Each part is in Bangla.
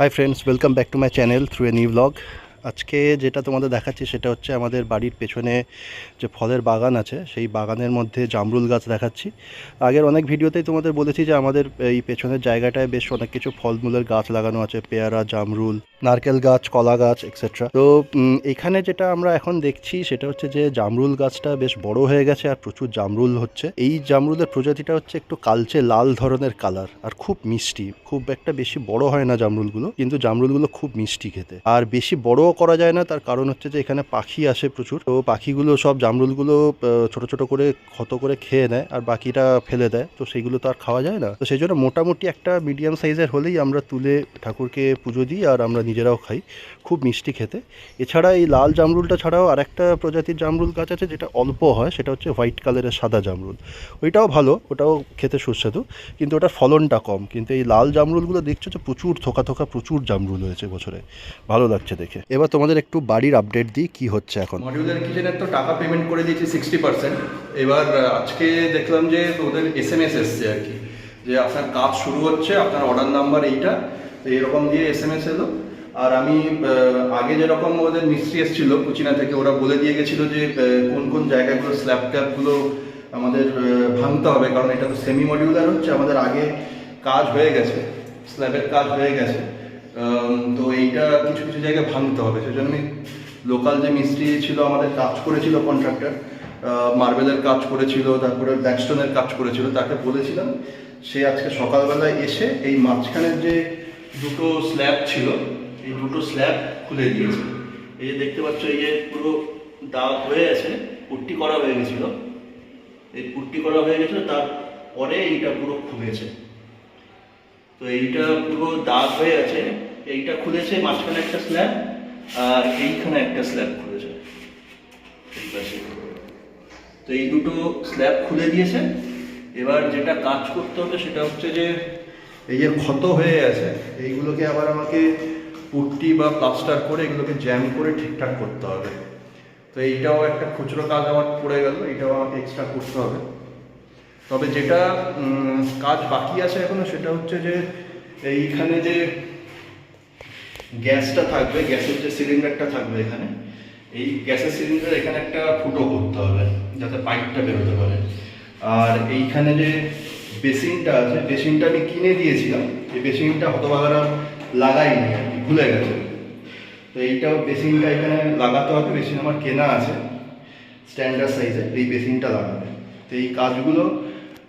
hi friends welcome back to my channel through a new vlog. আজকে যেটা তোমাদের দেখাচ্ছি সেটা হচ্ছে আমাদের বাড়ির পেছনে যে ফলের বাগান আছে, সেই বাগানের মধ্যে জামরুল গাছ দেখাচ্ছি। আগের অনেক ভিডিওতেই তোমাদের বলেছি যে আমাদের এই পেছনের জায়গাটায় বেশ অনেক কিছু ফলমূলের গাছ লাগানো আছে, পেয়ারা, জামরুল, নারকেল গাছ, কলা গাছ এক্সেট্রা তো এখানে যেটা আমরা এখন দেখছি সেটা হচ্ছে যে জামরুল গাছটা বেশ বড় হয়ে গেছে আর প্রচুর জামরুল হচ্ছে। এই জামরুলের প্রজাতিটা হচ্ছে একটু কালচে লাল ধরনের কালার আর খুব মিষ্টি। খুব একটা বেশি বড় হয় না জামরুলগুলো, কিন্তু জামরুলগুলো খুব মিষ্টি খেতে। আর বেশি বড়ও করা যায় না। তার কারণ হচ্ছে যে এখানে পাখি আসে প্রচুর। তো পাখিগুলো সব জামরুলগুলো ছোট ছোট করে ক্ষত করে খেয়ে নেয় আর বাকিটা ফেলে দেয়। তো সেগুলো তো আর খাওয়া যায় না। তো সেই জন্য মোটামুটি একটা মিডিয়াম সাইজের হলেই আমরা তুলে ঠাকুরকে পুজো দিই আর আমরা নিজেরাও খাই। খুব মিষ্টি খেতে। এছাড়া এই লাল জামরুলটা ছাড়াও আরেকটা প্রজাতির জামরুল গাছ আছে যেটা অল্প হয়, সেটা হচ্ছে হোয়াইট কালারের সাদা জামরুল। ওইটাও ভালো, ওটাও খেতে সুস্বাদু। কিন্তু ওটার ফলনটা কম। কিন্তু এই লাল জামরুলগুলো দেখছ যে প্রচুর থোকা থোকা প্রচুর জামরুল হয়েছে বছরে। ভালো লাগছে দেখে। এবার তোমাদের একটু বাড়ির আপডেট দিই কি হচ্ছে এখন। মডিউলার কিচেনের তো টাকা পেমেন্ট করে দিয়েছি সিক্সটি পার্সেন্ট এবার আজকে দেখলাম যে ওদের এস এম এস এসছে আর কি। যে আপনার কাজ শুরু হচ্ছে, আপনার অর্ডার নাম্বার এইটা, তো এরকম দিয়ে এস এম এস এলো। আর আমি আগে যেরকম ওদের মিস্ত্রি এসেছিল কুচিনা থেকে, ওরা বলে দিয়ে গেছিল যে কোন কোন জায়গাগুলো স্ল্যাব ক্যাপগুলো আমাদের ভাঙতে হবে, কারণ এটা তো সেমি মডিউলার হচ্ছে, আমাদের আগে কাজ হয়ে গেছে স্ল্যাবের কাজ হয়ে গেছে। তো এইটা কিছু কিছু জায়গায় ভাঙতে হবে। সেজন্য আমি লোকাল যে মিস্ত্রি ছিল, আমাদের কাজ করেছিল কন্ট্রাক্টর মার্বেলের কাজ করেছিল, তারপরে ব্যাকস্টোনের কাজ করেছিল, তাকে বলেছিলাম, সে আজকে সকালবেলায় এসে এই মাঝখানের যে দুটো স্ল্যাব ছিল, এই দুটো স্ল্যাব খুলে দিয়েছে। এই যে দেখতে পাচ্ছ, এই যে পুরো দাগ হয়ে আছে পুট্টি করা হয়ে গেছিল। এই পুট্টি করা হয়ে গেছিল, তারপরে এইটা পুরো খুলেছে। তো এইটা পুরো দাগ হয়ে আছে। এইটা খুলেছে মাঝখানে একটা স্ল্যাব আর এইখানে একটা স্ল্যাব খুলেছে। তো এই দুটো স্ল্যাব খুলে দিয়েছে। এবার যেটা কাজ করতে হবে সেটা হচ্ছে যে, এই যে ক্ষত হয়ে আছে এইগুলোকে আবার আমাকে পুট্টি বা প্লাস্টার করে এগুলোকে জ্যাম করে ঠিকঠাক করতে হবে। তো এইটাও একটা খুচরো কাজ আমার পড়ে গেল এটাও আমাকে এক্সট্রা করতে হবে। তবে যেটা কাজ বাকি আছে এখনও সেটা হচ্ছে যে এইখানে যে গ্যাসটা থাকবে গ্যাসের যে সিলিন্ডারটা থাকবে এখানে, এই গ্যাসের সিলিন্ডার এখানে একটা ফুটো করতে হবে যাতে পাইপটা বেরোতে পারে। আর এইখানে যে বেসিনটা আছে, বেসিনটা আমি কিনে দিয়েছিলাম, এই বেসিনটা হতভাগারা লাগাইনি আর কি, ভুলে গেছে। তো এইটাও বেসিনটা এখানে লাগাতে হবে, বেসিন আমার কেনা আছে স্ট্যান্ডার্ড সাইজের এই বেসিনটা লাগাবে তো এই কাজগুলো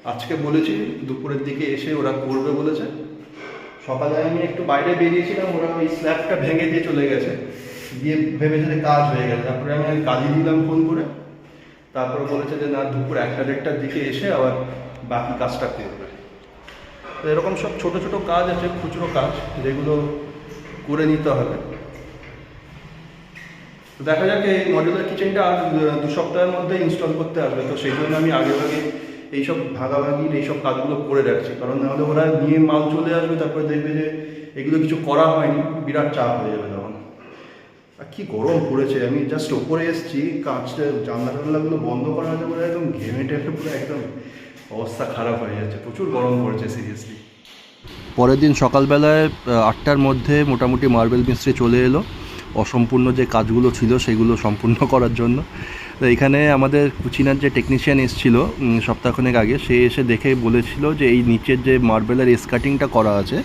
আজকে বলেছি, দুপুরের দিকে এসে ওরা করবে বলেছে। সকালে আমি একটু বাইরে বেরিয়েছিলাম, ওরা ওই স্ল্যাবটা ভেঙে দিয়ে চলে গেছে। দিয়ে ভেবেছে যে কাজ হয়ে গেছে। তারপরে আমি কাজই দিলাম ফোন করে। তারপরে বলেছে যে, না, দুপুর একটা দেড়টার দিকে এসে আবার বাকি কাজটা করবে। তো এরকম সব ছোট ছোট কাজ আছে, খুচরো কাজ, যেগুলো করে নিতে হবে। দেখা যাক, এই মডিউলার কিচেনটা আর দু- সপ্তাহের মধ্যে ইনস্টল করতে আসবে। তো সেই জন্য আমি আগে ভাগে এইসব ভাগাভাগির এইসব কাজগুলো করে রাখছে কারণ নাহলে ওরা নিয়ে মাল চলে আসবে, তারপরে দেখবে যে এগুলো কিছু করা হয়নি, বিরাট চাপ হয়ে যাবে তখন। আর কি গরম পড়েছে, আমি জাস্ট ওপরে এসেছি, কাঁচটা জানলা টানলাগুলো বন্ধ করা আছে বলে একদম ঘেমে টেমে পুরো একদম অবস্থা খারাপ হয়ে যাচ্ছে, প্রচুর গরম পড়েছে সিরিয়াসলি পরের দিন সকালবেলায় আটটার মধ্যে মোটামুটি মার্বেল মিস্ত্রি চলে এলো। অসম্পূর্ণ যে কাজগুলো ছিল, সেগুলো সম্পূর্ণ করার জন্য। তো এখানে আমাদের কুচিনার যে টেকনিশিয়ান এসেছিল সপ্তাহখানেক আগে, সে এসে দেখে বলেছিল যে এই নিচের যে মার্বেলের এসকাটিংটা করা আছে,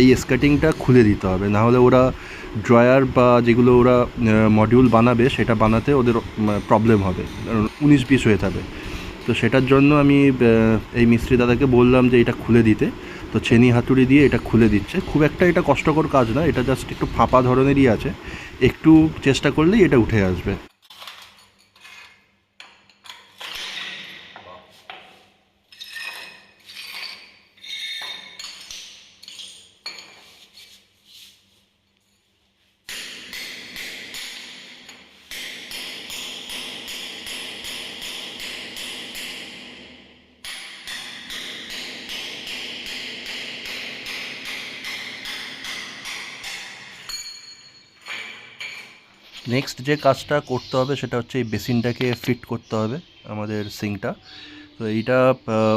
এই এসকাটিংটা খুলে দিতে হবে। নাহলে ওরা ড্রয়ার বা যেগুলো ওরা মডিউল বানাবে, সেটা বানাতে ওদের প্রবলেম হবে। উনিশ বিশ হয়ে যাবে। তো সেটার জন্য আমি এই মিস্ত্রি দাদাকে বললাম যে এটা খুলে দিতে। তো ছেনি হাতুড়ি দিয়ে এটা খুলে দিচ্ছে। খুব একটা এটা কষ্টকর কাজ না, এটা জাস্ট একটু ফাঁপা ধরনেরই আছে। একটু চেষ্টা করলেই এটা উঠে আসবে। নেক্সট যে কাজটা করতে হবে সেটা হচ্ছে এই বেসিনটাকে ফিট করতে হবে আমাদের সিঙ্কটা তো এইটা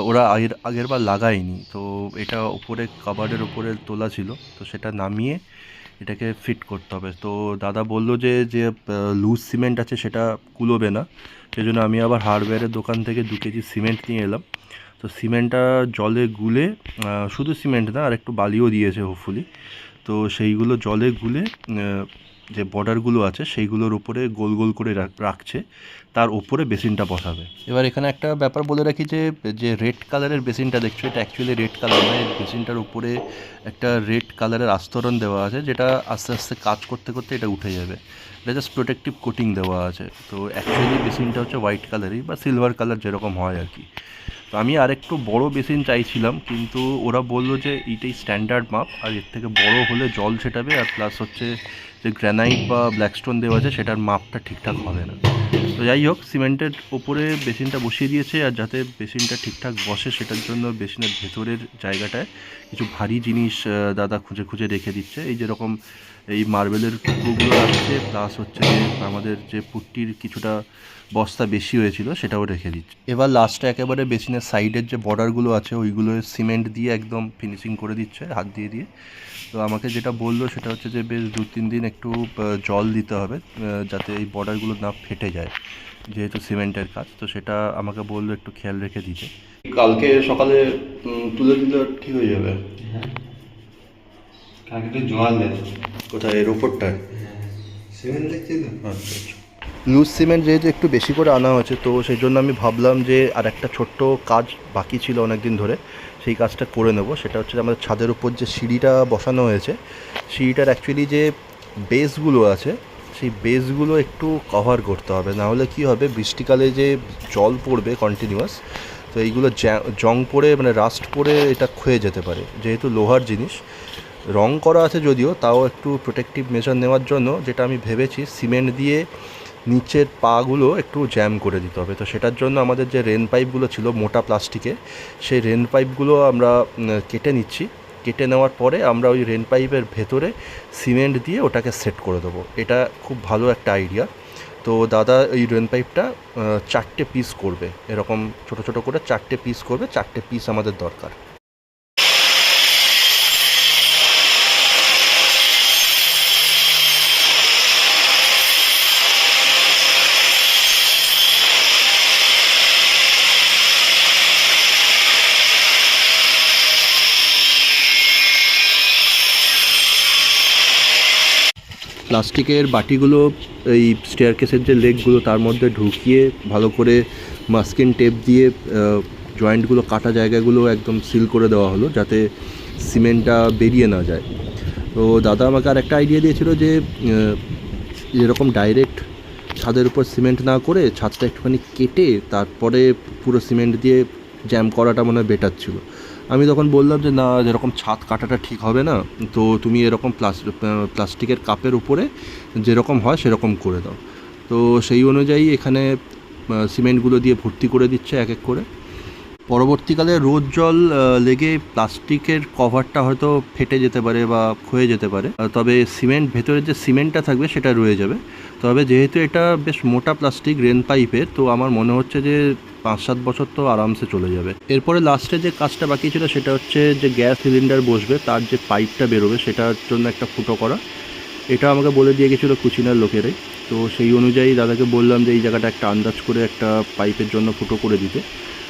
ওরা আগের আগের বার লাগায়নি। তো এটা উপরে, কাবার্ডের উপরে তোলা ছিল। তো সেটা নামিয়ে এটাকে ফিট করতে হবে। তো দাদা বলল যে যে লুজ সিমেন্ট আছে সেটা কুলোবে না। সেই জন্য আমি আবার হার্ডওয়্যারের দোকান থেকে দু কেজি সিমেন্ট নিয়ে এলাম। তো সিমেন্টটা জলে গুলে শুধু সিমেন্ট না আর একটু বালিও দিয়েছে হোপফুলি তো সেইগুলো জলে গুলে যে বর্ডারগুলো আছে সেইগুলোর উপরে গোল গোল করে রাখ- রাখছে, তার উপরে বেসিনটা বসাবে। এবার এখানে একটা ব্যাপার বলে রাখি যে যে রেড কালারের বেসিনটা দেখছ, এটা অ্যাকচুয়ালি রেড কালার নয়, বেসিনটার উপরে একটা রেড কালারের আস্তরণ দেওয়া আছে, যেটা আস্তে আস্তে কাজ করতে করতে এটা উঠে যাবে। এটা জাস্ট প্রোটেক্টিভ কোটিং দেওয়া আছে। তো অ্যাকচুয়ালি বেসিনটা হচ্ছে হোয়াইট কালারই বা সিলভার কালার যেরকম হয় আর কি। তো আমি আর একটু বড় বেসিন চাইছিলাম, কিন্তু ওরা বলল যে, এইটাই স্ট্যান্ডার্ড মাপ, আর এর থেকে বড় হলে জল ছেটাবে, আর প্লাস হচ্ছে যে গ্রানাইট বা ব্ল্যাকস্টোন দেওয়া আছে সেটার মাপটা ঠিকঠাক হবে না। তো যাই হোক, সিমেন্টের ওপরে বেসিনটা বসিয়ে দিয়েছে আর যাতে বেসিনটা ঠিকঠাক বসে সেটার জন্য বেসিনের ভেতরের জায়গাটায় কিছু ভারী জিনিস দাদা খুঁজে খুঁজে রেখে দিচ্ছে। এই যেরকম এই মার্বেলের টুকরোগুলো রাখছে প্লাস হচ্ছে যে আমাদের যে পুট্টির কিছুটা বস্তা বেশি হয়েছিল সেটাও রেখে দিচ্ছে। এবার লাস্টে একেবারে বেসিনের সাইডের যে বর্ডারগুলো আছে, ওইগুলো সিমেন্ট দিয়ে একদম ফিনিশিং করে দিচ্ছে, হাত দিয়ে দিয়ে। তো আমাকে যেটা বলল সেটা হচ্ছে যে বেশ দু তিন দিন একটু জল দিতে হবে যাতে এই বর্ডারগুলো না ফেটে যায়। যেহেতু সিমেন্টের কাজ তো সেটা আমাকে বলল একটু খেয়াল রেখে দিতে। কালকে সকালে তুলে দিলে ঠিক হয়ে যাবে। কালকে একটু জল দেবে কোথায়? এর ওপরটায় সিমেন্ট দেখছি তো। আচ্ছা আচ্ছা। লুজ সিমেন্ট যেহেতু একটু বেশি করে আনা হয়েছে তো সেই জন্য আমি ভাবলাম যে আর একটা ছোট্ট কাজ বাকি ছিল অনেক দিন ধরে সেই কাজটা করে নেব। সেটা হচ্ছে আমাদের ছাদের উপর যে সিঁড়িটা বসানো হয়েছে সিঁড়িটার অ্যাকচুয়ালি যে বেসগুলো আছে সেই বেসগুলো একটু কভার করতে হবে। না হলে কী হবে, বৃষ্টিকালে যে জল পড়বে কন্টিনিউয়াস তো এইগুলো জং পড়ে মানে রাস্ট পড়ে এটা ক্ষয়ে যেতে পারে। যেহেতু লোহার জিনিস, রং করা আছে যদিও, তাও একটু প্রোটেক্টিভ মেজার নেওয়ার জন্য, যেটা আমি ভেবেছি সিমেন্ট দিয়ে নিচের পাগুলো একটু জ্যাম করে দিতে হবে। তো সেটার জন্য আমাদের যে রেন পাইপগুলো ছিল, মোটা প্লাস্টিকে সেই রেন পাইপগুলো আমরা কেটে নিচ্ছি। কেটে নেওয়ার পরে আমরা ওই রেন পাইপের ভেতরে সিমেন্ট দিয়ে ওটাকে সেট করে দেবো। এটা খুব ভালো একটা আইডিয়া। তো দাদা এই রেন পাইপটা চারটে পিস করবে। এরকম ছোট ছোট করে চারটে পিস করবে, চারটে পিস আমাদের দরকার। প্লাস্টিকের বাটিগুলো, এই স্টেয়ারকেসের যে লেগগুলো তার মধ্যে ঢুকিয়ে ভালো করে মাস্কিন টেপ দিয়ে জয়েন্টগুলো কাটা জায়গাগুলো একদম সিল করে দেওয়া হলো, যাতে সিমেন্টটা বেরিয়ে না যায়। তো দাদা আমাকে আর একটা আইডিয়া দিয়েছিল যে যেরকম ডাইরেক্ট ছাদের উপর সিমেন্ট না করে ছাদটা একটুখানি কেটে, তারপরে পুরো সিমেন্ট দিয়ে জ্যাম করাটা মনে হয় বেটার ছিল। আমি তখন বললাম যে, না, যেরকম ছাদ কাটাটা ঠিক হবে না, তো তুমি এরকম প্লাস্টিকের কাপের উপরে যেরকম হয় সেরকম করে দাও। তো সেই অনুযায়ী এখানে সিমেন্টগুলো দিয়ে ভর্তি করে দিচ্ছে এক এক করে। পরবর্তীকালে রোদ জল লেগে প্লাস্টিকের কভারটা হয়তো ফেটে যেতে পারে বা ক্ষয়ে যেতে পারে। তবে সিমেন্ট, ভেতরে যে সিমেন্টটা থাকবে সেটা রয়ে যাবে। তবে যেহেতু এটা বেশ মোটা প্লাস্টিক, রেন পাইপের, তো আমার মনে হচ্ছে যে পাঁচ সাত বছর তো আরামসে চলে যাবে। এরপরে লাস্টে যে কাজটা বাকি ছিল সেটা হচ্ছে যে গ্যাস সিলিন্ডার বসবে, তার যে পাইপটা বেরোবে সেটার জন্য একটা ফুটো করা। এটা আমাকে বলে দিয়ে গেছিল কুচিনার লোকেরাই। তো সেই অনুযায়ী দাদাকে বললাম যে এই জায়গাটা একটা আন্দাজ করে একটা পাইপের জন্য ফুটো করে দিতে।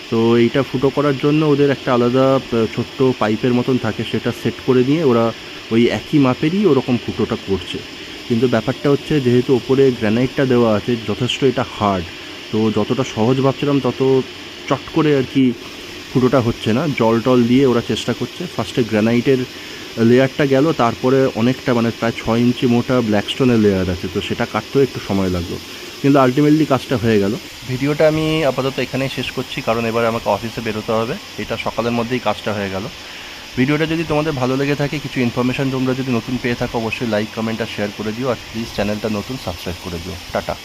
তো এইটা ফুটো করার জন্য ওদের একটা আলাদা ছোট্ট পাইপের মতন থাকে, সেটা সেট করে নিয়ে ওরা ওই একই মাপেরই ওরকম ফুটোটা করছে। কিন্তু ব্যাপারটা হচ্ছে যেহেতু ওপরে গ্রানাইটটা দেওয়া আছে, যথেষ্ট এটা হার্ড। তো যতটা সহজ ভাবছিলাম তত চট করে আর কি ফুটোটা হচ্ছে না। জল টল দিয়ে ওরা চেষ্টা করছে। ফার্স্টে গ্র্যানাইটের লেয়ারটা গেল, তারপরে অনেকটা মানে প্রায় ছয় ইঞ্চি মোটা ব্ল্যাক স্টোনের লেয়ার আছে, তো সেটা কাটতেও একটু সময় লাগল। কিন্তু আলটিমেটলি কাজটা হয়ে গেল। ভিডিওটা আমি আপাতত এখানেই শেষ করছি, কারণ এবার আমাকে অফিসে বেরোতে হবে। এটা সকালের মধ্যেই কাজটা হয়ে গেল। ভিডিওটা যদি তোমাদের ভালো লেগে থাকে, কিছু ইনফরমেশন তোমরা যদি নতুন পেয়ে থাকো, অবশ্যই লাইক কমেন্ট আর শেয়ার করে দিও, আর প্লিজ চ্যানেলটা নতুন সাবস্ক্রাইব করে দিও। টাটা।